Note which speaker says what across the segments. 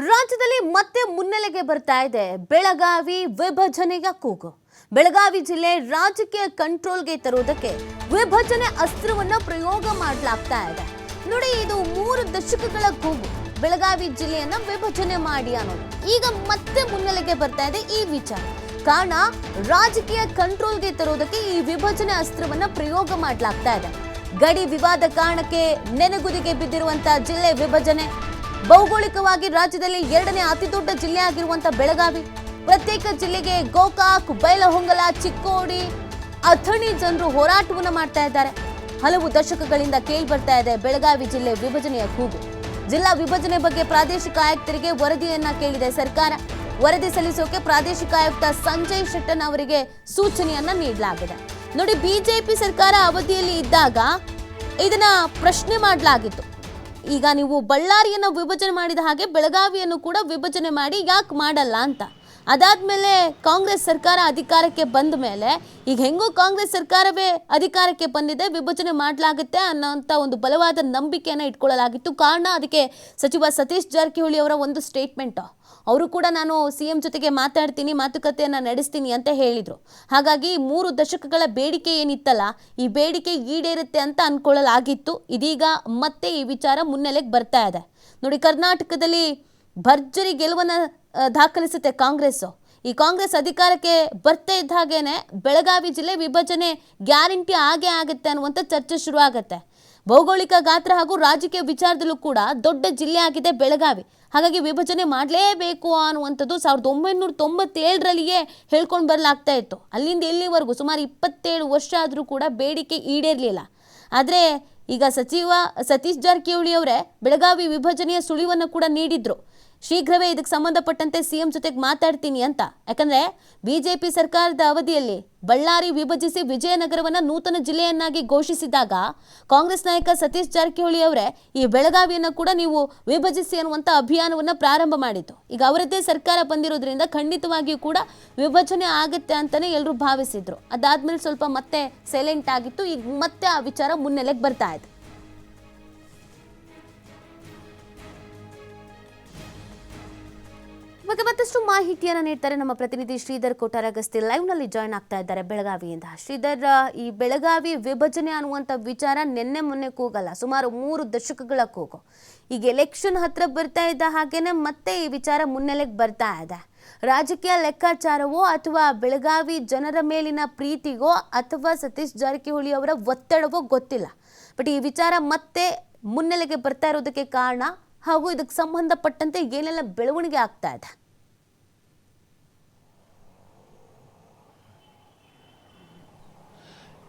Speaker 1: ರಾಜ್ಯದಲ್ಲಿ ಮತ್ತೆ ಮುನ್ನೆಲೆಗೆ ಬರ್ತಾ ಇದೆ. ಬೆಳಗಾವಿ ವಿಭಜನೆಯ ಕೂಗು. ಬೆಳಗಾವಿ ಜಿಲ್ಲೆ ರಾಜಕೀಯ ಕಂಟ್ರೋಲ್ಗೆ ತರುವುದಕ್ಕೆ ವಿಭಜನೆ ಅಸ್ತ್ರವನ್ನ ಪ್ರಯೋಗ ಮಾಡಲಾಗ್ತಾ ಇದೆ. ನೋಡಿ, ಇದು ಮೂರು ದಶಕಗಳ ಕೂಗು. ಬೆಳಗಾವಿ ಜಿಲ್ಲೆಯನ್ನ ವಿಭಜನೆ ಮಾಡಿ ಅನ್ನೋದು. ಈಗ ಮತ್ತೆ ಮುನ್ನೆಲೆಗೆ ಬರ್ತಾ ಇದೆ ಈ ವಿಚಾರ. ಕಾರಣ, ರಾಜಕೀಯ ಕಂಟ್ರೋಲ್ಗೆ ತರುವುದಕ್ಕೆ ಈ ವಿಭಜನೆ ಅಸ್ತ್ರವನ್ನ ಪ್ರಯೋಗ ಮಾಡಲಾಗ್ತಾ ಇದೆ. ಗಡಿ ವಿವಾದ ಕಾರಣಕ್ಕೆ ನೆನೆಗುದಿಗೆ ಬಿದ್ದಿರುವಂತಹ ಜಿಲ್ಲೆ ವಿಭಜನೆ. ಭೌಗೋಳಿಕವಾಗಿ ರಾಜ್ಯದಲ್ಲಿ ಎರಡನೇ ಅತಿ ದೊಡ್ಡ ಜಿಲ್ಲೆ ಆಗಿರುವಂತ ಬೆಳಗಾವಿ. ಪ್ರತ್ಯೇಕ ಜಿಲ್ಲೆಗೆ ಗೋಕಾಕ್, ಬೈಲಹೊಂಗಲ, ಚಿಕ್ಕೋಡಿ ಅಥಣಿ ಜನರು ಹೋರಾಟವನ್ನು ಮಾಡ್ತಾ ಇದ್ದಾರೆ. ಹಲವು ದಶಕಗಳಿಂದ ಕೇಳಿ ಬರ್ತಾ ಇದೆ ಬೆಳಗಾವಿ ಜಿಲ್ಲೆ ವಿಭಜನೆಯ ಕೂಗು. ಜಿಲ್ಲಾ ವಿಭಜನೆ ಬಗ್ಗೆ ಪ್ರಾದೇಶಿಕ ಆಯುಕ್ತರಿಗೆ ವರದಿಯನ್ನ ಕೇಳಿದೆ ಸರ್ಕಾರ. ವರದಿ ಸಲ್ಲಿಸೋಕೆ ಪ್ರಾದೇಶಿಕ ಆಯುಕ್ತ ಸಂಜಯ್ ಶೆಟ್ಟನ್ ಅವರಿಗೆ ಸೂಚನೆಯನ್ನ ನೀಡಲಾಗಿದೆ. ನೋಡಿ, ಬಿಜೆಪಿ ಸರ್ಕಾರ ಅವಧಿಯಲ್ಲಿ ಇದ್ದಾಗ ಇದನ್ನ ಪ್ರಶ್ನೆ ಮಾಡಲಾಗಿತ್ತು. ಈಗ ನೀವು ಬಳ್ಳಾರಿಯನ್ನು ವಿಭಜನೆ ಮಾಡಿದ ಹಾಗೆ ಬೆಳಗಾವಿಯನ್ನು ಕೂಡ ವಿಭಜನೆ ಮಾಡಿ ಯಾಕೆ ಮಾಡಲ್ಲ ಅಂತ? ಅದಾದ್ಮೇಲೆ ಕಾಂಗ್ರೆಸ್ ಸರ್ಕಾರ ಅಧಿಕಾರಕ್ಕೆ ಬಂದ ಮೇಲೆ ಈಗ ಹೆಂಗೋ ಕಾಂಗ್ರೆಸ್ ಸರ್ಕಾರವೇ ಅಧಿಕಾರಕ್ಕೆ ಬಂದಿದೆ, ವಿಭಜನೆ ಮಾಡಲಾಗುತ್ತೆ ಅನ್ನೋಂಥ ಒಂದು ಬಲವಾದ ನಂಬಿಕೆಯನ್ನು ಇಟ್ಕೊಳ್ಳಲಾಗಿತ್ತು. ಕಾರಣ ಅದಕ್ಕೆ ಸಚಿವ ಸತೀಶ್ ಜಾರಕಿಹೊಳಿ ಅವರ ಒಂದು ಸ್ಟೇಟ್ಮೆಂಟು ಅವರು ಕೂಡ ನಾನು ಸಿ ಎಂ ಜೊತೆಗೆ ಮಾತಾಡ್ತೀನಿ, ಮಾತುಕತೆಯನ್ನು ನಡೆಸ್ತೀನಿ ಅಂತ ಹೇಳಿದರು. ಹಾಗಾಗಿ ಮೂರು ದಶಕಗಳ ಬೇಡಿಕೆ ಏನಿತ್ತಲ್ಲ, ಈ ಬೇಡಿಕೆ ಈಡೇರುತ್ತೆ ಅಂತ ಅಂದ್ಕೊಳ್ಳಲಾಗಿತ್ತು ಇದೀಗ ಮತ್ತೆ ಈ ವಿಚಾರ ಮುನ್ನೆಲೆಗೆ ಬರ್ತಾ ಇದೆ. ನೋಡಿ, ಕರ್ನಾಟಕದಲ್ಲಿ ಭರ್ಜರಿ ಗೆಲುವನ್ನು ದಾಖಲಿಸುತ್ತೆ ಕಾಂಗ್ರೆಸ್ಸು. ಈ ಕಾಂಗ್ರೆಸ್ ಅಧಿಕಾರಕ್ಕೆ ಬರ್ತಾ ಇದ್ದ ಹಾಗೇನೆ ಬೆಳಗಾವಿ ಜಿಲ್ಲೆ ವಿಭಜನೆ ಗ್ಯಾರಂಟಿ ಆಗೇ ಆಗುತ್ತೆ ಅನ್ನುವಂಥ ಚರ್ಚೆ ಶುರು ಆಗುತ್ತೆ ಭೌಗೋಳಿಕ ಗಾತ್ರ ಹಾಗೂ ರಾಜಕೀಯ ವಿಚಾರದಲ್ಲೂ ಕೂಡ ದೊಡ್ಡ ಜಿಲ್ಲೆ ಆಗಿದೆ ಬೆಳಗಾವಿ. ಹಾಗಾಗಿ ವಿಭಜನೆ ಮಾಡಲೇಬೇಕು ಅನ್ನುವಂಥದ್ದು ಸಾವಿರದ ಒಂಬೈನೂರ ತೊಂಬತ್ತೇಳರಲ್ಲಿಯೇ ಹೇಳ್ಕೊಂಡು ಬರಲಾಗ್ತಾ ಇತ್ತು. ಅಲ್ಲಿಂದ ಇಲ್ಲಿವರೆಗೂ ಸುಮಾರು ಇಪ್ಪತ್ತೇಳು ವರ್ಷ ಆದರೂ ಕೂಡ ಬೇಡಿಕೆ ಈಡೇರಲಿಲ್ಲ. ಆದರೆ ಈಗ ಸಚಿವ ಸತೀಶ್ ಜಾರಕಿಹೊಳಿ ಅವರೇ ಬೆಳಗಾವಿ ವಿಭಜನೆಯ ಸುಳಿವನ್ನು ಕೂಡ ನೀಡಿದ್ರು. ಶೀಘ್ರವೇ ಇದಕ್ಕೆ ಸಂಬಂಧಪಟ್ಟಂತೆ ಸಿಎಂ ಜೊತೆಗೆ ಮಾತಾಡ್ತೀನಿ ಅಂತ. ಯಾಕಂದ್ರೆ ಬಿಜೆಪಿ ಸರ್ಕಾರದ ಅವಧಿಯಲ್ಲಿ ಬಳ್ಳಾರಿ ವಿಭಜಿಸಿ ವಿಜಯನಗರವನ್ನ ನೂತನ ಜಿಲ್ಲೆಯನ್ನಾಗಿ ಘೋಷಿಸಿದಾಗ ಕಾಂಗ್ರೆಸ್ ನಾಯಕ ಸತೀಶ್ ಜಾರಕಿಹೊಳಿ ಅವರೇ ಈ ಬೆಳಗಾವಿಯನ್ನು ಕೂಡ ನೀವು ವಿಭಜಿಸಿ ಅನ್ನುವಂಥ ಅಭಿಯಾನವನ್ನ ಪ್ರಾರಂಭ ಮಾಡಿತ್ತು ಈಗ ಅವರದ್ದೇ ಸರ್ಕಾರ ಬಂದಿರೋದ್ರಿಂದ ಖಂಡಿತವಾಗಿಯೂ ಕೂಡ ವಿಭಜನೆ ಆಗುತ್ತೆ ಅಂತಲೇ ಎಲ್ಲರೂ ಭಾವಿಸಿದ್ರು. ಅದಾದ್ಮೇಲೆ ಸ್ವಲ್ಪ ಮತ್ತೆ ಸೈಲೆಂಟ್ ಆಗಿತ್ತು. ಈಗ ಮತ್ತೆ ಆ ವಿಚಾರ ಮುನ್ನೆಲೆಗೆ ಬರ್ತಾ ಇದೆ. ಬಗ್ಗೆ ಮತ್ತಷ್ಟು ಮಾಹಿತಿಯನ್ನು ನೀಡ್ತಾರೆ ನಮ್ಮ ಪ್ರತಿನಿಧಿ ಶ್ರೀಧರ್ ಕೊಟ್ಟಾರಗಸ್ತಿ ಲೈವ್ನಲ್ಲಿ ಜಾಯ್ನ್ ಆಗ್ತಾ ಇದ್ದಾರೆ ಬೆಳಗಾವಿಯಿಂದ. ಶ್ರೀಧರ್, ಈ ಬೆಳಗಾವಿ ವಿಭಜನೆ ಅನ್ನುವಂಥ ವಿಚಾರ ನಿನ್ನೆ ಮೊನ್ನೆ ಕೂಗಲ್ಲ, ಸುಮಾರು ಮೂರು ದಶಕಗಳ ಕೂಗು. ಈಗ ಎಲೆಕ್ಷನ್ ಹತ್ರ ಬರ್ತಾ ಇದ್ದ ಹಾಗೇನೆ ಮತ್ತೆ ಈ ವಿಚಾರ ಮುನ್ನೆಲೆಗೆ ಬರ್ತಾ ಇದೆ. ರಾಜಕೀಯ ಲೆಕ್ಕಾಚಾರವೋ ಅಥವಾ ಬೆಳಗಾವಿ ಜನರ ಮೇಲಿನ ಪ್ರೀತಿಗೋ ಅಥವಾ ಸತೀಶ್ ಜಾರಕಿಹೊಳಿ ಅವರ ಒತ್ತಡವೋ ಗೊತ್ತಿಲ್ಲ. ಬಟ್ ಈ ವಿಚಾರ ಮತ್ತೆ ಮುನ್ನೆಲೆಗೆ ಬರ್ತಾ ಇರೋದಕ್ಕೆ ಕಾರಣ ಹಾಗೂ ಇದಕ್ಕೆ ಸಂಬಂಧಪಟ್ಟಂತೆ ಏನೆಲ್ಲ ಬೆಳವಣಿಗೆ ಆಗ್ತಾ ಇದೆ?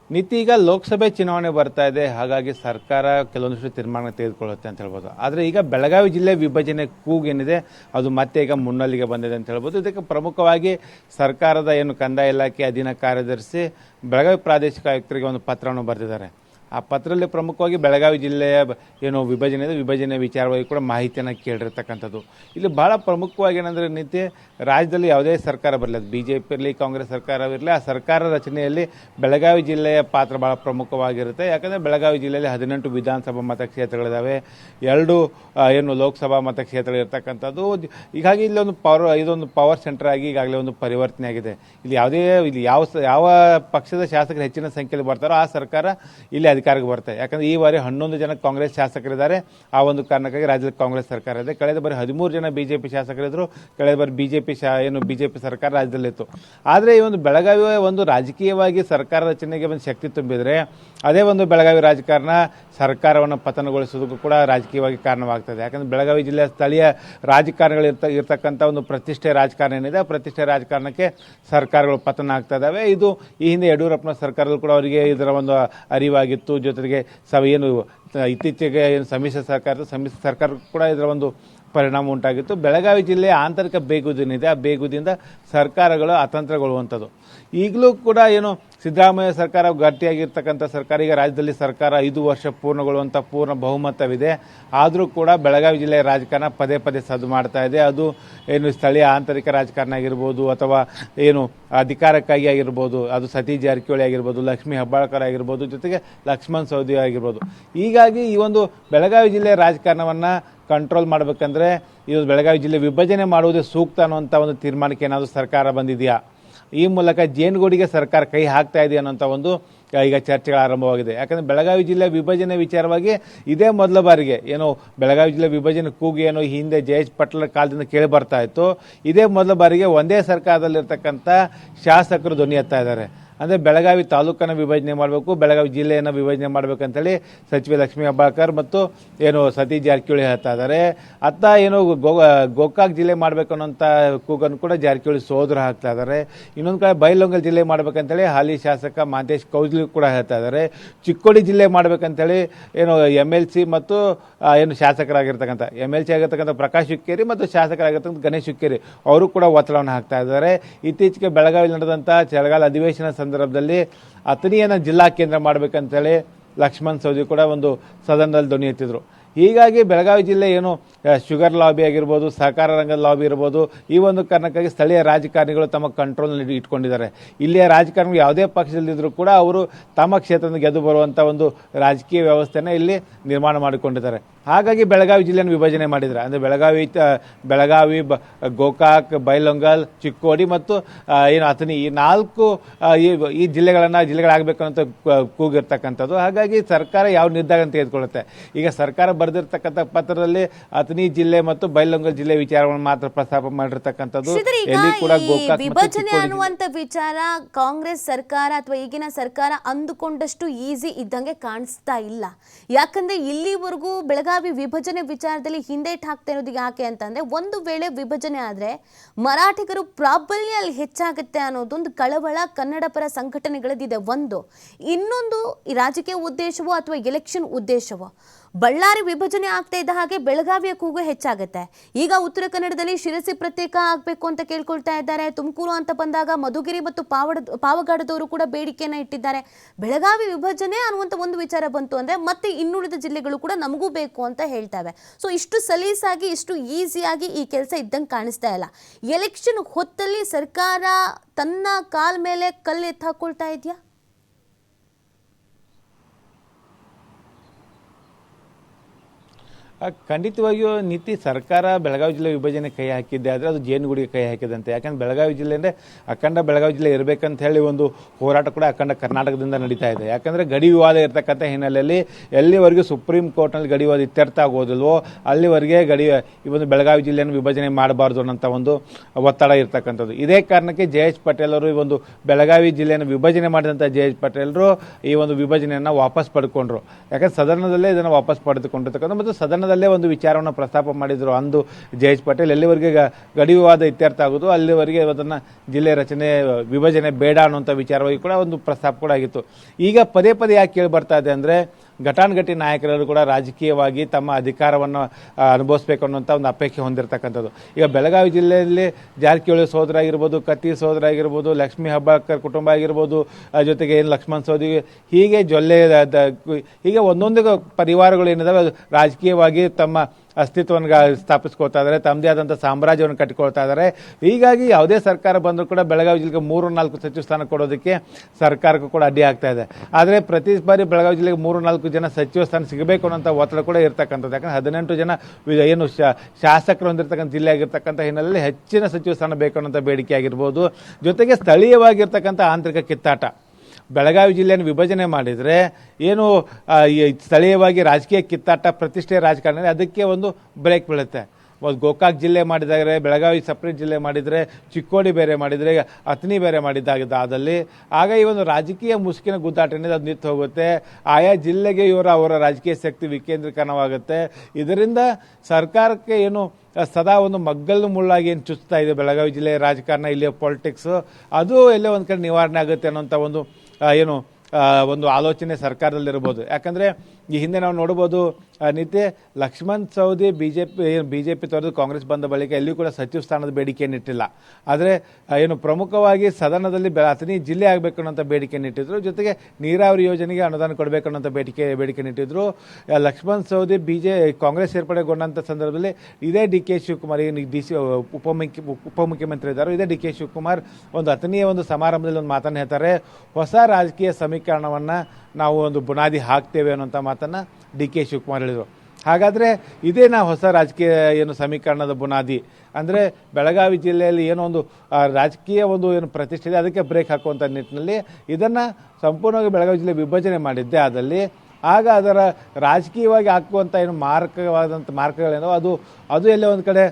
Speaker 2: ನೀತಿ ಈಗ ಲೋಕಸಭೆ ಚುನಾವಣೆ ಬರ್ತಾ ಇದೆ. ಹಾಗಾಗಿ ಸರ್ಕಾರ ಕೆಲವೊಂದಷ್ಟು ತೀರ್ಮಾನ ತೆಗೆದುಕೊಳ್ಳುತ್ತೆ ಅಂತ ಹೇಳ್ಬೋದು. ಆದರೆ ಈಗ ಬೆಳಗಾವಿ ಜಿಲ್ಲೆ ವಿಭಜನೆ ಕೂಗೇನಿದೆ. ಅದು ಮತ್ತೆ ಈಗ ಮುನ್ನಲ್ಲಿಗೆ ಬಂದಿದೆ ಅಂತ ಹೇಳ್ಬೋದು. ಇದಕ್ಕೆ ಪ್ರಮುಖವಾಗಿ ಸರ್ಕಾರದ ಏನು ಕಂದಾಯ ಇಲಾಖೆ ಅಧೀನ ಕಾರ್ಯದರ್ಶಿ, ಬೆಳಗಾವಿ ಪ್ರಾದೇಶಿಕ ಆಯುಕ್ತರಿಗೆ ಒಂದು ಪತ್ರವನ್ನು ಬರೆದಿದ್ದಾರೆ. ಆ ಪತ್ರದಲ್ಲಿ ಪ್ರಮುಖವಾಗಿ ಬೆಳಗಾವಿ ಜಿಲ್ಲೆಯ ಏನು ವಿಭಜನೆ ಇದೆ, ವಿಭಜನೆ ವಿಚಾರವಾಗಿ ಕೂಡ ಮಾಹಿತಿಯನ್ನು ಕೇಳಿರ್ತಕ್ಕಂಥದ್ದು. ಇಲ್ಲಿ ಭಾಳ ಪ್ರಮುಖವಾಗಿ ಏನಂದ್ರೆ ನಿತ್ಯ ರಾಜ್ಯದಲ್ಲಿ ಯಾವುದೇ ಸರ್ಕಾರ ಬರಲಿ, ಅದು ಬಿ ಜೆ ಪಿ ಇರಲಿ, ಕಾಂಗ್ರೆಸ್ ಸರ್ಕಾರವಿರಲಿ, ಆ ಸರ್ಕಾರ ರಚನೆಯಲ್ಲಿ ಬೆಳಗಾವಿ ಜಿಲ್ಲೆಯ ಪಾತ್ರ ಭಾಳ ಪ್ರಮುಖವಾಗಿರುತ್ತೆ. ಯಾಕಂದರೆ ಬೆಳಗಾವಿ ಜಿಲ್ಲೆಯಲ್ಲಿ ಹದಿನೆಂಟು ವಿಧಾನಸಭಾ ಮತಕ್ಷೇತ್ರಗಳಿದ್ದಾವೆ ಎರಡು ಏನು ಲೋಕಸಭಾ ಮತಕ್ಷೇತ್ರಗಳು ಇರ್ತಕ್ಕಂಥದ್ದು. ಜ- ಹೀಗಾಗಿ ಇಲ್ಲಿ ಒಂದು ಪವರ್ ಇದೊಂದು ಪವರ್ ಸೆಂಟರ್ ಆಗಿ ಈಗಾಗಲೇ ಒಂದು ಪರಿವರ್ತನೆ ಆಗಿದೆ. ಇಲ್ಲಿ ಯಾವುದೇ, ಇಲ್ಲಿ ಯಾವ ಯಾವ ಪಕ್ಷದ ಶಾಸಕರು ಹೆಚ್ಚಿನ ಸಂಖ್ಯೆಯಲ್ಲಿ ಬರ್ತಾರೋ ಆ ಸರ್ಕಾರ ಇಲ್ಲಿ ಅಧಿಕಾರಕ್ಕೆ ಬರುತ್ತೆ. ಯಾಕಂದ್ರೆ ಈ ಬಾರಿ ಹನ್ನೊಂದು ಜನ ಕಾಂಗ್ರೆಸ್ ಶಾಸಕರಿದ್ದಾರೆ. ಆ ಒಂದು ಕಾರಣಕ್ಕಾಗಿ ರಾಜ್ಯದ ಕಾಂಗ್ರೆಸ್ ಸರ್ಕಾರ ಇದೆ. ಕಳೆದ ಬಾರಿ ಹದಿಮೂರು ಜನ ಬಿಜೆಪಿ ಶಾಸಕರಿದ್ರು. ಕಳೆದ ಬಾರಿ ಬಿಜೆಪಿ ಶಾ, ಏನು ಬಿಜೆಪಿ ಸರ್ಕಾರ ರಾಜ್ಯದಲ್ಲಿತ್ತು. ಆದರೆ ಈ ಒಂದು ಬೆಳಗಾವಿ ಒಂದು ರಾಜಕೀಯವಾಗಿ ಸರ್ಕಾರ ರಚನೆಗೆ ಒಂದು ಶಕ್ತಿ ತುಂಬಿದ್ರೆ, ಅದೇ ಒಂದು ಬೆಳಗಾವಿ ರಾಜಕಾರಣ ಸರ್ಕಾರವನ್ನು ಪತನಗೊಳಿಸೋದಕ್ಕೂ ಕೂಡ ರಾಜಕೀಯವಾಗಿ ಕಾರಣವಾಗ್ತದೆ. ಯಾಕಂದ್ರೆ ಬೆಳಗಾವಿ ಜಿಲ್ಲೆಯ ಸ್ಥಳೀಯ ರಾಜಕಾರಣಗಳು ಇರ್ತ, ಇರ್ತಕ್ಕಂಥ ಒಂದು ಪ್ರತಿಷ್ಠೆ ರಾಜಕಾರಣ ಏನಿದೆ ಪ್ರತಿಷ್ಠೆ ರಾಜಕಾರಣಕ್ಕೆ ಸರ್ಕಾರಗಳು ಪತನ ಆಗ್ತಾ ಇದ್ದಾವೆ. ಇದು ಈ ಹಿಂದೆ ಯಡಿಯೂರಪ್ಪನ ಸರ್ಕಾರದಲ್ಲೂ ಕೂಡ ಅವರಿಗೆ ಇದರ ಒಂದು ಅರಿವಾಗಿತ್ತು. ಜೊತೆಗೆ ಸ ಏನು ಇತ್ತೀಚೆಗೆ ಏನು ಸಮ್ಮಿಶ್ರ ಸರ್ಕಾರ ಸಮ್ಮಿಶ್ರ ಸರ್ಕಾರ ಕೂಡ ಇದರ ಒಂದು ಪರಿಣಾಮ ಉಂಟಾಗಿತ್ತು. ಬೆಳಗಾವಿ ಜಿಲ್ಲೆಯ ಆಂತರಿಕ ಬೇಗುದಿನಿದೆ. ಆ ಬೇಗುದಿಂದ ಸರ್ಕಾರಗಳು ಅತಂತ್ರಗೊಳ್ಳುವಂಥದ್ದು ಈಗಲೂ ಕೂಡ ಏನು ಸಿದ್ದರಾಮಯ್ಯ ಸರ್ಕಾರ ಗಟ್ಟಿಯಾಗಿರ್ತಕ್ಕಂಥ ಸರ್ಕಾರ, ಈಗ ರಾಜ್ಯದಲ್ಲಿ ಸರ್ಕಾರ ಐದು ವರ್ಷ ಪೂರ್ಣಗೊಳ್ಳುವಂಥ ಪೂರ್ಣ ಬಹುಮತವಿದೆ. ಆದರೂ ಕೂಡ ಬೆಳಗಾವಿ ಜಿಲ್ಲೆಯ ರಾಜಕಾರಣ ಪದೇ ಪದೇ ಸದ್ದು ಮಾಡ್ತಾ ಇದೆ. ಅದು ಏನು ಸ್ಥಳೀಯ ಆಂತರಿಕ ರಾಜಕಾರಣ ಆಗಿರ್ಬೋದು ಅಥವಾ ಏನು ಅಧಿಕಾರಕ್ಕಾಗಿ ಆಗಿರ್ಬೋದು, ಅದು ಸತೀಶ್ ಜಾರಕಿಹೊಳಿ ಆಗಿರ್ಬೋದು, ಲಕ್ಷ್ಮೀ ಹೆಬ್ಬಾಳ್ಕರ್ ಆಗಿರ್ಬೋದು, ಜೊತೆಗೆ ಲಕ್ಷ್ಮಣ್ ಸೌದಿ ಆಗಿರ್ಬೋದು. ಹೀಗಾಗಿ ಈ ಒಂದು ಬೆಳಗಾವಿ ಜಿಲ್ಲೆಯ ರಾಜಕಾರಣವನ್ನು ಕಂಟ್ರೋಲ್ ಮಾಡಬೇಕಂದ್ರೆ ಇದು ಬೆಳಗಾವಿ ಜಿಲ್ಲೆ ವಿಭಜನೆ ಮಾಡುವುದೇ ಸೂಕ್ತ ಅನ್ನುವಂಥ ಒಂದು ತೀರ್ಮಾನಕ್ಕೆ ಏನಾದರೂ ಸರ್ಕಾರ ಬಂದಿದೆಯಾ? ಈ ಮೂಲಕ ಜೇನುಗೂಡಿಗೆ ಸರ್ಕಾರ ಕೈ ಹಾಕ್ತಾ ಇದೆ ಅನ್ನೋಂಥ ಒಂದು ಈಗ ಚರ್ಚೆಗಳು ಆರಂಭವಾಗಿದೆ. ಯಾಕಂದರೆ ಬೆಳಗಾವಿ ಜಿಲ್ಲೆ ವಿಭಜನೆ ವಿಚಾರವಾಗಿ ಇದೇ ಮೊದಲ ಬಾರಿಗೆ ಏನೋ ಬೆಳಗಾವಿ ಜಿಲ್ಲೆ ವಿಭಜನೆ ಕೂಗು ಏನೋ ಹಿಂದೆ ಜಯೇಶ್ ಪಟ್ಲ ಕಾಲದಿಂದ ಕೇಳಿ ಬರ್ತಾ ಇತ್ತು. ಇದೇ ಮೊದಲ ಬಾರಿಗೆ ಒಂದೇ ಸರ್ಕಾರದಲ್ಲಿರ್ತಕ್ಕಂಥ ಶಾಸಕರು ಧ್ವನಿ ಎತ್ತಾ ಇದ್ದಾರೆ. ಅಂದರೆ ಬೆಳಗಾವಿ ತಾಲೂಕನ್ನು ವಿಭಜನೆ ಮಾಡಬೇಕು, ಬೆಳಗಾವಿ ಜಿಲ್ಲೆಯನ್ನು ವಿಭಜನೆ ಮಾಡಬೇಕಂತೇಳಿ ಸಚಿವೆ ಲಕ್ಷ್ಮೀ ಹೆಬ್ಬಾಳ್ಕರ್ ಮತ್ತು ಏನು ಸತೀಶ್ ಜಾರಕಿಹೊಳಿ ಹೇಳ್ತಾ ಇದ್ದಾರೆ. ಅತ್ತ ಏನು ಗೋ, ಗೋಕಾಕ್ ಜಿಲ್ಲೆ ಮಾಡಬೇಕು ಅನ್ನೋಂಥ ಕೂಗನ್ನು ಕೂಡ ಜಾರಕಿಹೊಳಿ ಸೋದರ ಹಾಕ್ತಾ ಇದ್ದಾರೆ. ಇನ್ನೊಂದು ಕಡೆ ಬೈಲೊಂಗಲ್ ಜಿಲ್ಲೆ ಮಾಡಬೇಕಂತೇಳಿ ಹಾಲಿ ಶಾಸಕ ಮಹಂತೇಶ್ ಕೌಜ್ಲಿ ಕೂಡ ಹೇಳ್ತಾ ಇದ್ದಾರೆ. ಚಿಕ್ಕೋಡಿ ಜಿಲ್ಲೆ ಮಾಡಬೇಕಂತೇಳಿ ಏನು ಎಂ ಎಲ್ ಸಿ ಮತ್ತು ಏನು ಶಾಸಕರಾಗಿರ್ತಕ್ಕಂಥ ಎಂ ಎಲ್ ಸಿ ಆಗಿರ್ತಕ್ಕಂಥ ಪ್ರಕಾಶ್ ಹುಕ್ಕೇರಿ ಮತ್ತು ಶಾಸಕರಾಗಿರ್ತಕ್ಕಂಥ ಗಣೇಶ್ ಹುಕ್ಕೇರಿ, ಅವರು ಕೂಡ ಒತ್ತಡವನ್ನು ಹಾಕ್ತಾ ಇದ್ದಾರೆ. ಇತ್ತೀಚೆಗೆ ಬೆಳಗಾವಿ ನಡೆದಂಥ ಚಳಿಗಾಲ ಅಧಿವೇಶನ ಸಂದರ್ಭದಲ್ಲಿ ಅಥಣಿಯನ್ನು ಜಿಲ್ಲಾ ಕೇಂದ್ರ ಮಾಡಬೇಕಂತೇಳಿ ಲಕ್ಷ್ಮಣ್ ಸವದಿ ಕೂಡ ಒಂದು ಸದನದಲ್ಲಿ ಧ್ವನಿ ಹೀಗಾಗಿ ಬೆಳಗಾವಿ ಜಿಲ್ಲೆ ಏನು ಶುಗರ್ ಲಾಬಿ ಆಗಿರ್ಬೋದು, ಸಹಕಾರ ರಂಗದ ಲಾಬಿ ಇರ್ಬೋದು, ಈ ಒಂದು ಕಾರಣಕ್ಕಾಗಿ ಸ್ಥಳೀಯ ರಾಜಕಾರಣಿಗಳು ತಮ್ಮ ಕಂಟ್ರೋಲ್ನಲ್ಲಿ ಇಟ್ಕೊಂಡಿದ್ದಾರೆ. ಇಲ್ಲಿಯ ರಾಜಕಾರಣಿಗಳು ಯಾವುದೇ ಪಕ್ಷದಲ್ಲಿದ್ದರೂ ಕೂಡ ಅವರು ತಮ್ಮ ಕ್ಷೇತ್ರದಿಂದ ಗೆದ್ದು ಬರುವಂಥ ಒಂದು ರಾಜಕೀಯ ವ್ಯವಸ್ಥೆನ ಇಲ್ಲಿ ನಿರ್ಮಾಣ ಮಾಡಿಕೊಂಡಿದ್ದಾರೆ. ಹಾಗಾಗಿ ಬೆಳಗಾವಿ ಜಿಲ್ಲೆಯನ್ನು ವಿಭಜನೆ ಮಾಡಿದ್ರೆ. ಅಂದರೆ ಬೆಳಗಾವಿ ಬೆಳಗಾವಿ ಬ ಗೋಕಾಕ್ ಬೈಲೊಂಗಲ್ ಚಿಕ್ಕೋಡಿ ಮತ್ತು ಏನು ಅಥನಿ ಈ ನಾಲ್ಕು ಈ ಜಿಲ್ಲೆಗಳನ್ನು ಜಿಲ್ಲೆಗಳಾಗಬೇಕು ಅಂತ ಕೂಗಿರ್ತಕ್ಕಂಥದ್ದು. ಹಾಗಾಗಿ ಸರ್ಕಾರ ಯಾವ ನಿರ್ಧಾರ ತೆಗೆದುಕೊಳ್ಳುತ್ತೆ? ಈಗ ಸರ್ಕಾರ ಬರೆದಿರ್ತಕ್ಕಂಥ ಪತ್ರದಲ್ಲಿ ಅಥನಿ ಜಿಲ್ಲೆ ಮತ್ತು ಬೈಲೊಂಗಲ್ ಜಿಲ್ಲೆ ವಿಚಾರವನ್ನು ಮಾತ್ರ ಪ್ರಸ್ತಾಪ ಮಾಡಿರ್ತಕ್ಕಂಥದ್ದು. ಎಲ್ಲಿ ಕೂಡ ಗೋಕಾಕ್
Speaker 1: ವಿಭಜನೆ ಅನ್ನುವಂಥ ವಿಚಾರ ಕಾಂಗ್ರೆಸ್ ಸರ್ಕಾರ ಅಥವಾ ಈಗಿನ ಸರ್ಕಾರ ಅಂದುಕೊಂಡಷ್ಟು ಈಸಿ ಇದ್ದಂಗೆ ಕಾಣಿಸ್ತಾ ಇಲ್ಲ. ಯಾಕಂದ್ರೆ ಇಲ್ಲಿವರೆಗೂ ಬೆಳಗಾವಿ ವಿಭಜನೆ ವಿಚಾರದಲ್ಲಿ ಹಿಂದೇಟ್ ಹಾಕ್ತಾ ಇರೋದು ಯಾಕೆ ಅಂತಂದ್ರೆ, ಒಂದು ವೇಳೆ ವಿಭಜನೆ ಆದರೆ ಮರಾಠಿಗರು ಪ್ರಾಬಲ್ಯ ಅಲ್ಲಿ ಹೆಚ್ಚಾಗುತ್ತೆ ಅನ್ನೋದೊಂದು ಕಳವಳ ಕನ್ನಡ ಪರ ಸಂಘಟನೆಗಳದಿದೆ ಒಂದು. ಇನ್ನೊಂದು ರಾಜಕೀಯ ಉದ್ದೇಶವೋ ಅಥವಾ ಎಲೆಕ್ಷನ್ ಉದ್ದೇಶವೋ ಬಳ್ಳಾರಿ ವಿಭಜನೆ ಆಗ್ತಾ ಇದ್ದ ಹಾಗೆ ಬೆಳಗಾವಿಯ ಕೂಗು ಹೆಚ್ಚಾಗುತ್ತೆ. ಈಗ ಉತ್ತರ ಕನ್ನಡದಲ್ಲಿ ಶಿರಸಿ ಪ್ರತ್ಯೇಕ ಆಗಬೇಕು ಅಂತ ಕೇಳ್ಕೊಳ್ತಾ ಇದ್ದಾರೆ. ತುಮಕೂರು ಅಂತ ಬಂದಾಗ ಮಧುಗಿರಿ ಮತ್ತು ಪಾವಡ, ಪಾವಗಡದವರು ಕೂಡ ಬೇಡಿಕೆಯನ್ನು ಇಟ್ಟಿದ್ದಾರೆ. ಬೆಳಗಾವಿ ವಿಭಜನೆ ಅನ್ನುವಂಥ ಒಂದು ವಿಚಾರ ಬಂತು ಅಂದ್ರೆ ಮತ್ತೆ ಇನ್ನುಳಿದ ಜಿಲ್ಲೆಗಳು ಕೂಡ ನಮಗೂ ಬೇಕು ಅಂತ ಹೇಳ್ತವೆ. ಸೊ ಇಷ್ಟು ಸಲೀಸಾಗಿ, ಇಷ್ಟು ಈಸಿಯಾಗಿ ಈ ಕೆಲಸ ಇದ್ದಂಗೆ ಕಾಣಿಸ್ತಾ ಇಲ್ಲ. ಎಲೆಕ್ಷನ್ ಹೊತ್ತಲ್ಲಿ ಸರ್ಕಾರ ತನ್ನ ಕಾಲ್ ಮೇಲೆ ಕಲ್ಲು ಎತ್ತು ಹಾಕೊಳ್ತಾ ಇದೆಯಾ?
Speaker 2: ಖಂಡಿತವಾಗಿಯೂ ನೀತಿ ಸರ್ಕಾರ ಬೆಳಗಾವಿ ಜಿಲ್ಲೆ ವಿಭಜನೆ ಕೈ ಹಾಕಿದ್ದೆ, ಆದರೆ ಅದು ಜೇನುಗೂಡಿಗೆ ಕೈ ಹಾಕಿದಂತೆ. ಯಾಕಂದ್ರೆ ಬೆಳಗಾವಿ ಜಿಲ್ಲೆ ಅಂದರೆ ಅಖಂಡ ಬೆಳಗಾವಿ ಜಿಲ್ಲೆ ಇರಬೇಕಂತ ಹೇಳಿ ಒಂದು ಹೋರಾಟ ಕೂಡ ಅಖಂಡ ಕರ್ನಾಟಕದಿಂದ ನಡೀತಾ ಇದೆ. ಯಾಕಂದರೆ ಗಡಿ ವಿವಾದ ಇರತಕ್ಕಂಥ ಹಿನ್ನೆಲೆಯಲ್ಲಿ ಎಲ್ಲಿವರೆಗೂ ಸುಪ್ರೀಂ ಕೋರ್ಟ್ನಲ್ಲಿ ಗಡಿ ವಿವಾದ ಇತ್ಯರ್ಥ ಆಗೋದಿಲ್ವೋ ಅಲ್ಲಿವರೆಗೆ ಗಡಿ ಈ ಒಂದು ಬೆಳಗಾವಿ ಜಿಲ್ಲೆಯನ್ನು ವಿಭಜನೆ ಮಾಡಬಾರ್ದು ಅನ್ನೋಂಥ ಒಂದು ಒತ್ತಡ ಇರತಕ್ಕಂಥದ್ದು. ಇದೇ ಕಾರಣಕ್ಕೆ ಜಯೇಶ್ ಪಟೇಲ್ ಅವರು ಈ ಒಂದು ಬೆಳಗಾವಿ ಜಿಲ್ಲೆಯನ್ನು ವಿಭಜನೆ ಮಾಡಿದಂಥ ಜಯೇಶ್ ಪಟೇಲರು ಈ ಒಂದು ವಿಭಜನೆಯನ್ನು ವಾಪಸ್ ಪಡ್ಕೊಂಡ್ರು. ಯಾಕಂದ್ರೆ ಸದನದಲ್ಲೇ ಇದನ್ನು ವಾಪಸ್ ಪಡೆದುಕೊಂಡಿರ್ತಕ್ಕಂಥ, ಮತ್ತು ಸದನದಲ್ಲೇ ಒಂದು ವಿಚಾರವನ್ನು ಪ್ರಸ್ತಾಪ ಮಾಡಿದರು. ಅಂದು ಜಯೇಶ್ ಪಟೇಲ್, ಎಲ್ಲಿವರೆಗೆ ಗಡಿ ವಿವಾದ ಇತ್ಯರ್ಥ ಆಗೋದು, ಅಲ್ಲಿವರೆಗೆ ಅದನ್ನು ಜಿಲ್ಲೆ ರಚನೆ, ವಿಭಜನೆ ಬೇಡ ಅನ್ನುವಂಥ ವಿಚಾರವಾಗಿ ಕೂಡ ಒಂದು ಪ್ರಸ್ತಾಪ ಕೂಡ ಆಗಿತ್ತು. ಈಗ ಪದೇ ಪದೇ ಯಾಕೆ ಕೇಳಿ ಬರ್ತಾ ಇದೆ ಅಂದರೆ ಘಟಾನುಘಟಿ ನಾಯಕರು ಕೂಡ ರಾಜಕೀಯವಾಗಿ ತಮ್ಮ ಅಧಿಕಾರವನ್ನು ಅನುಭವಿಸಬೇಕು ಅನ್ನುವಂಥ ಒಂದು ಅಪೇಕ್ಷೆ ಹೊಂದಿರತಕ್ಕಂಥದ್ದು. ಈಗ ಬೆಳಗಾವಿ ಜಿಲ್ಲೆಯಲ್ಲಿ ಜಾರಕಿಹೊಳಿ ಸೋದರ ಆಗಿರ್ಬೋದು, ಕತ್ತಿ ಸೋದರ ಆಗಿರ್ಬೋದು, ಲಕ್ಷ್ಮೀ ಹಬ್ಬಕರ್ ಕುಟುಂಬ ಆಗಿರ್ಬೋದು ಜೊತೆಗೆ ಏನು ಲಕ್ಷ್ಮಣ್ ಸೋದಿ ಹೀಗೆ ಜೊಲ್ಲೆ ಹೀಗೆ ಒಂದೊಂದು ಪರಿವಾರಗಳು ಏನಿದಾವೆ ರಾಜಕೀಯವಾಗಿ ತಮ್ಮ ಅಸ್ತಿತ್ವವನ್ನು ಸ್ಥಾಪಿಸ್ಕೊಳ್ತಾ ಇದ್ದಾರೆ ತಮ್ಮದೇ ಆದಂಥ ಸಾಮ್ರಾಜ್ಯವನ್ನು ಕಟ್ಟಿಕೊಳ್ತಾ ಇದ್ದಾರೆ ಹೀಗಾಗಿ ಯಾವುದೇ ಸರ್ಕಾರ ಬಂದರೂ ಕೂಡ ಬೆಳಗಾವಿ ಜಿಲ್ಲೆಗೆ ಮೂರು ನಾಲ್ಕು ಸಚಿವ ಸ್ಥಾನ ಕೊಡೋದಕ್ಕೆ ಸರ್ಕಾರಕ್ಕೂ ಕೂಡ ಅಡ್ಡಿ ಆಗ್ತಾ ಇದೆ. ಆದರೆ ಪ್ರತಿ ಬಾರಿ ಬೆಳಗಾವಿ ಜಿಲ್ಲೆಗೆ ಮೂರು ನಾಲ್ಕು ಜನ ಸಚಿವ ಸ್ಥಾನ ಸಿಗಬೇಕು ಅನ್ನೋಂಥ ಒತ್ತಡ ಕೂಡ ಇರ್ತಕ್ಕಂಥದ್ದು. ಯಾಕಂದ್ರೆ ಹದಿನೆಂಟು ಜನ ಏನು ಶಾಸಕರು ಹೊಂದಿರತಕ್ಕಂಥ ಜಿಲ್ಲೆ ಆಗಿರ್ತಕ್ಕಂಥ ಹಿನ್ನೆಲೆಯಲ್ಲಿ ಹೆಚ್ಚಿನ ಸಚಿವ ಸ್ಥಾನ ಬೇಕು ಅನ್ನೋಂಥ ಬೇಡಿಕೆ ಆಗಿರ್ಬೋದು. ಜೊತೆಗೆ ಸ್ಥಳೀಯವಾಗಿರ್ತಕ್ಕಂಥ ಆಂತರಿಕ ಕಿತ್ತಾಟ. ಬೆಳಗಾವಿ ಜಿಲ್ಲೆಯನ್ನು ವಿಭಜನೆ ಮಾಡಿದರೆ ಏನು ಸ್ಥಳೀಯವಾಗಿ ರಾಜಕೀಯ ಕಿತ್ತಾಟ ಪ್ರತಿಷ್ಠೆ ರಾಜಕಾರಣ ಅದಕ್ಕೆ ಒಂದು ಬ್ರೇಕ್ ಬೀಳುತ್ತೆ. ಒಂದು ಗೋಕಾಕ್ ಜಿಲ್ಲೆ ಮಾಡಿದರೆ ಬೆಳಗಾವಿ ಸಪ್ರೇಟ್ ಜಿಲ್ಲೆ ಮಾಡಿದರೆ, ಚಿಕ್ಕೋಡಿ ಬೇರೆ ಮಾಡಿದರೆ, ಅಥಣಿ ಬೇರೆ ಮಾಡಿದ್ದಾದಲ್ಲಿ ಆಗ ಈ ಒಂದು ರಾಜಕೀಯ ಮುಸುಕಿನ ಗುದ್ದಾಟ ಏನಿದೆ ಅದು ನಿಂತು ಹೋಗುತ್ತೆ. ಆಯಾ ಜಿಲ್ಲೆಗೆ ಇವರ, ಅವರ ರಾಜಕೀಯ ಶಕ್ತಿ ವಿಕೇಂದ್ರೀಕರಣವಾಗುತ್ತೆ. ಇದರಿಂದ ಸರ್ಕಾರಕ್ಕೆ ಏನು, ಸದಾ ಒಂದು ಮಗ್ಗಲ್ಲು ಮುಳ್ಳಾಗಿ ಏನು ಚುಚ್ತಾ ಇದೆ ಬೆಳಗಾವಿ ಜಿಲ್ಲೆಯ ರಾಜಕಾರಣ, ಇಲ್ಲಿಯ ಪಾಲಿಟಿಕ್ಸು ಅದು ಎಲ್ಲೇ ಒಂದು ಕಡೆ ನಿವಾರಣೆ ಆಗುತ್ತೆ ಅನ್ನೋಂಥ ಒಂದು ಏನು ಒಂದು ಆಲೋಚನೆ ಸರ್ಕಾರದಲ್ಲಿರ್ಬೋದು. ಯಾಕಂದರೆ ಈ ಹಿಂದೆ ನಾವು ನೋಡ್ಬೋದು ಆ, ನೀತಿ Laxman Savadi B J P ಏನು ಬಿ ಜೆ ಪಿ ತೊರೆದು ಕಾಂಗ್ರೆಸ್ ಬಂದ ಬಳಿಕ ಎಲ್ಲಿಯೂ ಕೂಡ ಸಚಿವ ಸ್ಥಾನದ ಬೇಡಿಕೆಯನ್ನು ಇಟ್ಟಿಲ್ಲ. ಆದರೆ ಏನು ಪ್ರಮುಖವಾಗಿ ಸದನದಲ್ಲಿ ಬೆ ಅಥಣಿ ಜಿಲ್ಲೆ ಆಗಬೇಕು ಅನ್ನೋಂಥ ಬೇಡಿಕೆಯನ್ನು ಇಟ್ಟಿದ್ರು. ಜೊತೆಗೆ ನೀರಾವರಿ ಯೋಜನೆಗೆ ಅನುದಾನ ಕೊಡಬೇಕು ಅನ್ನೋಂಥ ಬೇಡಿಕೆ ಬೇಡಿಕೆಯನ್ನು ಇಟ್ಟಿದ್ರು. Laxman Savadi B J Congress ಸೇರ್ಪಡೆಗೊಂಡಂಥ ಸಂದರ್ಭದಲ್ಲಿ ಇದೇ ಡಿ ಕೆ ಶಿವಕುಮಾರ್ ಏನು ಡಿ ಸಿ ಉಪಮುಖ್ಯ ಉಪಮುಖ್ಯಮಂತ್ರಿ ಇದ್ದಾರೆ. ಇದೇ ಡಿ ಕೆ ಶಿವಕುಮಾರ್ ಒಂದು ಅತನಿಯ ಒಂದು ಸಮಾರಂಭದಲ್ಲಿ ಒಂದು ಮಾತನ್ನು ಹೇಳ್ತಾರೆ. ಹೊಸ ರಾಜಕೀಯ ಸಮೀಕರಣವನ್ನು ನಾವು ಒಂದು ಬುನಾದಿ ಹಾಕ್ತೇವೆ ಅನ್ನೋಂಥ ಮಾತನ್ನು ಡಿ ಕೆ ಶಿವಕುಮಾರ್ ಹೇಳಿದರು. ಹಾಗಾದರೆ ಇದೇ ನಾ ಹೊಸ ರಾಜಕೀಯ ಏನು ಸಮೀಕರಣದ ಬುನಾದಿ. ಅಂದರೆ ಬೆಳಗಾವಿ ಜಿಲ್ಲೆಯಲ್ಲಿ ಏನೋ ಒಂದು ರಾಜಕೀಯ ಒಂದು ಏನು ಪ್ರತಿಷ್ಠೆ ಇದೆ, ಅದಕ್ಕೆ ಬ್ರೇಕ್ ಹಾಕುವಂಥ ನಿಟ್ಟಿನಲ್ಲಿ ಇದನ್ನು ಸಂಪೂರ್ಣವಾಗಿ ಬೆಳಗಾವಿ ಜಿಲ್ಲೆ ವಿಭಜನೆ ಮಾಡಿದ್ದೆ ಆದಲ್ಲಿ ಆಗ ಅದರ ರಾಜಕೀಯವಾಗಿ ಹಾಕುವಂಥ ಏನು ಮಾರಕವಾದಂಥ ಮಾರ್ಕಗಳೇನೋ, ಅದು ಅದು ಎಲ್ಲೇ ಒಂದು ಕಡೆ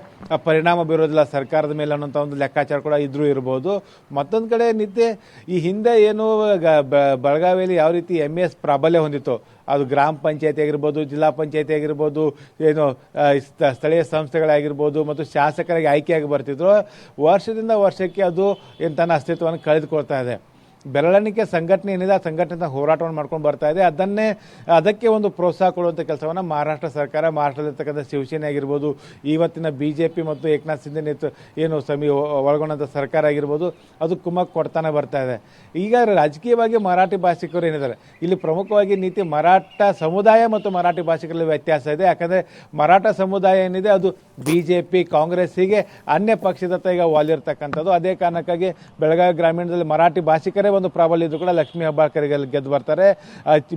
Speaker 2: ಪರಿಣಾಮ ಬೀರೋದಿಲ್ಲ, ಸರ್ಕಾರದ ಮೇಲೆ ಅನ್ನೋಂಥ ಒಂದು ಲೆಕ್ಕಾಚಾರ ಕೂಡ ಇದ್ರೂ ಇರ್ಬೋದು. ಮತ್ತೊಂದು ಕಡೆ ನಿತ್ಯ ಈ ಹಿಂದೆ ಏನು ಬೆಳಗಾವಿಯಲ್ಲಿ ಯಾವ ರೀತಿ ಎಂ ಎಸ್ ಪ್ರಾಬಲ್ಯ ಹೊಂದಿತ್ತು, ಅದು ಗ್ರಾಮ ಪಂಚಾಯತಿ ಆಗಿರ್ಬೋದು, ಜಿಲ್ಲಾ ಪಂಚಾಯತಿ ಆಗಿರ್ಬೋದು, ಏನು ಸ್ಥಳೀಯ ಸಂಸ್ಥೆಗಳಾಗಿರ್ಬೋದು ಮತ್ತು ಶಾಸಕರಿಗೆ ಆಯ್ಕೆಯಾಗಿ ಬರ್ತಿದ್ರು, ವರ್ಷದಿಂದ ವರ್ಷಕ್ಕೆ ಅದು ಏನು ತನ್ನ ಅಸ್ತಿತ್ವವನ್ನು ಕಳೆದುಕೊಳ್ತಾ ಇದೆ. ಬೆರಳೆಣಿಕೆ ಸಂಘಟನೆ ಏನಿದೆ, ಆ ಸಂಘಟನೆ ಹೋರಾಟವನ್ನು ಮಾಡ್ಕೊಂಡು ಬರ್ತಾ ಇದೆ. ಅದನ್ನೇ, ಅದಕ್ಕೆ ಒಂದು ಪ್ರೋತ್ಸಾಹ ಕೊಡುವಂಥ ಕೆಲಸವನ್ನು ಮಹಾರಾಷ್ಟ್ರ ಸರ್ಕಾರ, ಮಹಾರಾಷ್ಟ್ರದಲ್ಲಿರ್ತಕ್ಕಂಥ ಶಿವಸೇನೆ ಆಗಿರ್ಬೋದು ಇವತ್ತಿನ ಬಿ ಜೆ ಪಿ ಮತ್ತು ಏಕನಾಥ್ ಸಿಂಧೆ ನೇತೃ, ಏನು ಸಮಿ ಒಳಗೊಂಡಂಥ ಸರ್ಕಾರ ಆಗಿರ್ಬೋದು, ಅದು ಕುಮಕ್ ಕೊಡ್ತಾನೆ ಬರ್ತಾ ಇದೆ. ಈಗ ರಾಜಕೀಯವಾಗಿ ಮರಾಠಿ ಭಾಷಿಕರು ಏನಿದ್ದಾರೆ, ಇಲ್ಲಿ ಪ್ರಮುಖವಾಗಿ ನೀತಿ ಮರಾಠ ಸಮುದಾಯ ಮತ್ತು ಮರಾಠಿ ಭಾಷಿಕರಲ್ಲಿ ವ್ಯತ್ಯಾಸ ಇದೆ. ಯಾಕಂದರೆ ಮರಾಠ ಸಮುದಾಯ ಏನಿದೆ, ಅದು ಬಿ ಜೆ ಪಿ ಕಾಂಗ್ರೆಸ್ ಹೀಗೆ ಅನ್ಯ ಪಕ್ಷದತ್ತ ಈಗ ವಾಲಿರ್ತಕ್ಕಂಥದ್ದು. ಅದೇ ಕಾರಣಕ್ಕಾಗಿ ಬೆಳಗಾವಿ ಗ್ರಾಮೀಣದಲ್ಲಿ ಮರಾಠಿ ಭಾಷಿಕರೇ ಒಂದು ಪ್ರಾಬಲ್ಯ ಇದ್ರು ಕೂಡ ಲಕ್ಷ್ಮೀ ಹೆಬ್ಬಾಳ್ಕರಿಗೆ ಗೆದ್ದು ಬರ್ತಾರೆ.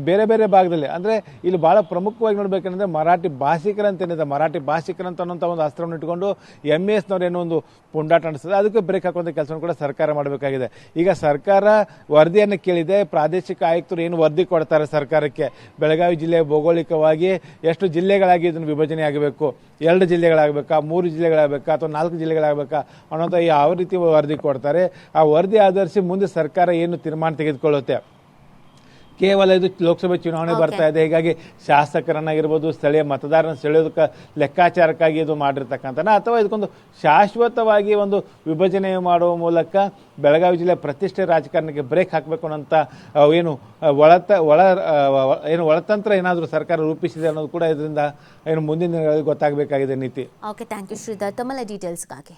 Speaker 2: ಬೇರೆ ಬೇರೆ ಭಾಗದಲ್ಲಿ. ಅಂದರೆ ಇಲ್ಲಿ ಭಾಳ ಪ್ರಮುಖವಾಗಿ ನೋಡ್ಬೇಕಂದ್ರೆ ಮರಾಠಿ ಭಾಷಿಕರಂತ ಏನಿದೆ, ಮರಾಠಿ ಭಾಷಿಕರಂತ ಅನ್ನೋಂಥ ಒಂದು ಅಸ್ತ್ರವನ್ನು ಇಟ್ಕೊಂಡು ಎಂ ಎ ಎಸ್ನವ್ರು ಏನೋ ಒಂದು ಪುಂಡಾಟ ನಡೆಸ್ತದೆ. ಅದಕ್ಕೆ ಬ್ರೇಕ್ ಹಾಕುವಂಥ ಕೆಲಸವನ್ನು ಕೂಡ ಸರ್ಕಾರ ಮಾಡಬೇಕಾಗಿದೆ. ಈಗ ಸರ್ಕಾರ ವರದಿಯನ್ನು ಕೇಳಿದೆ. ಪ್ರಾದೇಶಿಕ ಆಯುಕ್ತರು ಏನು ವರದಿ ಕೊಡ್ತಾರೆ ಸರ್ಕಾರಕ್ಕೆ? ಬೆಳಗಾವಿ ಜಿಲ್ಲೆ ಭೌಗೋಳಿಕವಾಗಿ ಎಷ್ಟು ಜಿಲ್ಲೆಗಳಾಗಿ ಇದನ್ನು ವಿಭಜನೆ ಆಗಬೇಕು? ಎರಡು ಜಿಲ್ಲೆಗಳಾಗಬೇಕಾ? ಮೂರು ಜಿಲ್ಲೆಗಳಾಗಬೇಕಾ? ಅಥವಾ ನಾಲ್ಕು ಜಿಲ್ಲೆಗಳಾಗಬೇಕಾ? ಅನ್ನೋಂಥ ಯಾವ ರೀತಿ ವರದಿ ಕೊಡ್ತಾರೆ? ಆ ವರದಿ ಆಧರಿಸಿ ಮುಂದೆ ಸರ್ಕಾರ ಏನು ತೀರ್ಮಾನ ತೆಗೆದುಕೊಳ್ಳುತ್ತೆ? ಕೇವಲ ಇದು ಲೋಕಸಭೆ ಚುನಾವಣೆ ಬರ್ತಾ ಇದೆ. ಹೀಗಾಗಿ ಶಾಸಕರನ್ನಾಗಿರ್ಬೋದು ಸ್ಥಳೀಯ ಮತದಾರನ ಸೆಳೆಯೋದಕ್ಕೆ ಲೆಕ್ಕಾಚಾರಕ್ಕಾಗಿ ಇದು ಮಾಡಿರ್ತಕ್ಕಂಥ ಅಥವಾ ಇದಕ್ಕೊಂದು ಶಾಶ್ವತವಾಗಿ ಒಂದು ವಿಭಜನೆ ಮಾಡುವ ಮೂಲಕ ಬೆಳಗಾವಿ ಜಿಲ್ಲೆ ಪ್ರತಿಷ್ಠೆ ರಾಜಕಾರಣಕ್ಕೆ ಬ್ರೇಕ್ ಹಾಕಬೇಕು ಅನ್ನೋಂಥ ಏನು ಒಳತ ಒಳ ಏನು ಒಳತಂತ್ರ ಏನಾದರೂ ಸರ್ಕಾರ ರೂಪಿಸಿದೆ ಅನ್ನೋದು ಕೂಡ ಇದರಿಂದ ಏನು ಮುಂದಿನ ದಿನಗಳಲ್ಲಿ ಗೊತ್ತಾಗಬೇಕಾಗಿದೆ ನೀತಿ.
Speaker 1: Okay thank you Shridhar. ತಮ್ಮಲ್ಲ ಡೀಟೇಲ್ಸ್ಗಾಗಿ